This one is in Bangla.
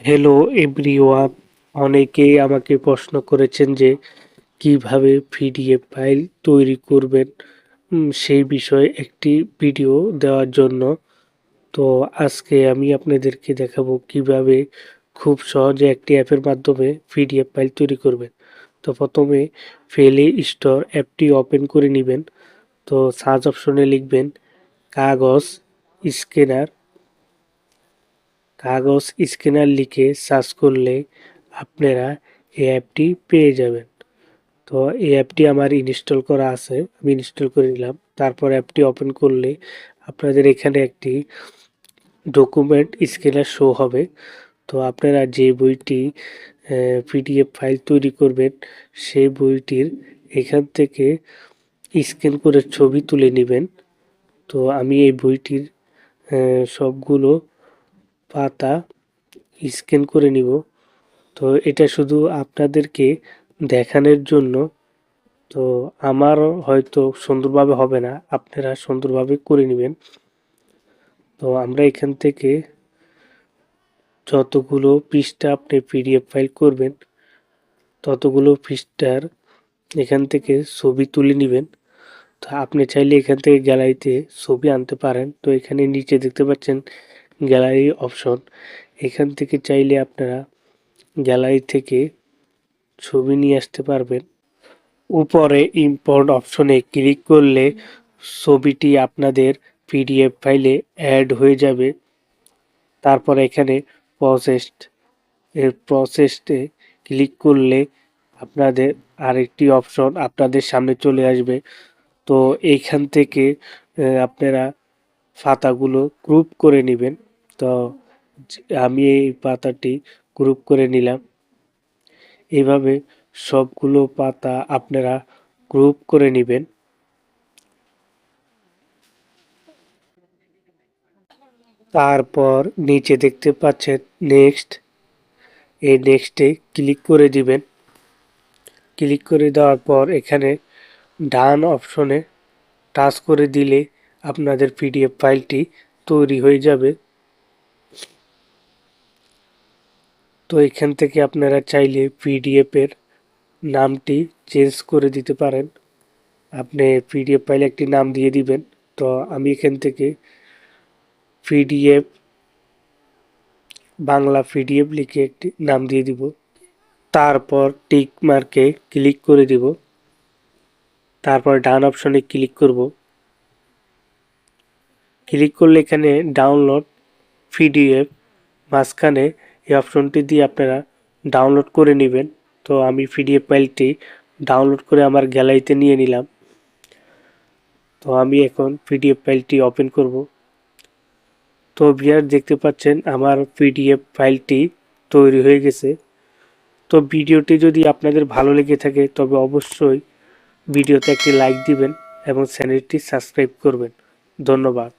হ্যালো এভরিওয়ান অনেকেই আমাকে প্রশ্ন করেছেন যে, কীভাবে পিডিএফ ফাইল তৈরি করবেন? সেই বিষয়ে একটি ভিডিও দেওয়ার জন্য। তো আজকে আমি আপনাদেরকে দেখাবো কীভাবে খুব সহজে একটি অ্যাপের মাধ্যমে পিডিএফ ফাইল তৈরি করবেন। তো প্রথমে ফেলে স্টোর অ্যাপটি ওপেন করে নেবেন। তো সার্চ অপশনে লিখবেন কাগজ স্ক্যানার। কাগজ স্ক্যানার লিখে সার্চ করলে আপনারা এই অ্যাপটি পেয়ে যাবেন। তো এই অ্যাপটি আমার ইনস্টল করা আছে, আমি ইনস্টল করে নিলাম। তারপর অ্যাপটি ওপেন করলে আপনাদের এখানে একটি ডকুমেন্ট স্ক্যানার শো হবে। তো আপনারা যে বইটি পিডিএফ ফাইল তৈরি করবেন, সেই বইটির এখান থেকে স্ক্যান করে ছবি তুলে নেবেন। তো আমি এই বইটির সবগুলো পাতা স্ক্যান করে নিব। তো এটা শুধু আপনাদেরকে দেখানোর জন্য। তো আমার হয়তো সুন্দরভাবে হবে না, আপনারা সুন্দরভাবে করে নেবেন। তো আমরা এখান থেকে যতগুলো পৃষ্ঠা আপনি পিডিএফ ফাইল করবেন, ততগুলো পৃষ্ঠার এখান থেকে ছবি তুলে নেবেন। তো আপনি চাইলে এখান থেকে গ্যালারিতে ছবি আনতে পারেন। তো এখানে নিচে দেখতে পাচ্ছেন গ্যালারি অপশন। এখান থেকে চাইলে আপনারা গ্যালারি থেকে ছবি নিয়ে আসতে পারবেন। উপরে ইম্পোর্ট অপশনে ক্লিক করলে ছবিটি আপনাদের পিডিএফ ফাইলে অ্যাড হয়ে যাবে। তারপর এখানে প্রসেসড এর প্রসেসে ক্লিক করলে আপনাদের আরেকটি অপশন আপনাদের সামনে চলে আসবে। তো এইখান থেকে আপনারা পাতাগুলো গ্রুপ করে নেবেন। তো আমি এই পাতাটি গ্রুপ করে নিলাম। এইভাবে সবগুলো পাতা আপনারা গ্রুপ করে নেবেন। তারপর নিচে দেখতে পাচ্ছেন নেক্সট এই নেক্সটে ক্লিক করে দিবেন। ক্লিক করে দেওয়ার পর এখানে ডান অপশনে টাচ করে দিলে আপনাদের পিডিএফ ফাইলটি তৈরি হয়ে যাবে। তো এখান থেকে আপনারা চাইলে পিডিএফ এর নামটি চেঞ্জ করে দিতে পারেন। আপনি পিডিএফ ফাইলে একটি নাম দিয়ে দিবেন। তো আমি এখান থেকে পিডিএফ বাংলা পিডিএফ লিখে একটি নাম দিয়ে দিব। তারপর টিক মার্কে ক্লিক করে দিব। তারপর ডান অপশনে ক্লিক করব। ক্লিক করলে এখানে ডাউনলোড পিডিএফ মাঝখানে এই অপশনটি দিয়ে আপনারা ডাউনলোড করে নেবেন। তো আমি পিডিএফ ফাইলটি ডাউনলোড করে আমার গ্যালারিতে নিয়ে নিলাম। তো আমি এখন পিডিএফ ফাইলটি ওপেন করব। তো ভিয়ার দেখতে পাচ্ছেন আমার পিডিএফ ফাইলটি তৈরি হয়ে গেছে। তো ভিডিওটি যদি আপনাদের ভালো লেগে থাকে, তবে অবশ্যই ভিডিওতে একটি লাইক দিবেন এবং চ্যানেলটি সাবস্ক্রাইব করবেন। ধন্যবাদ।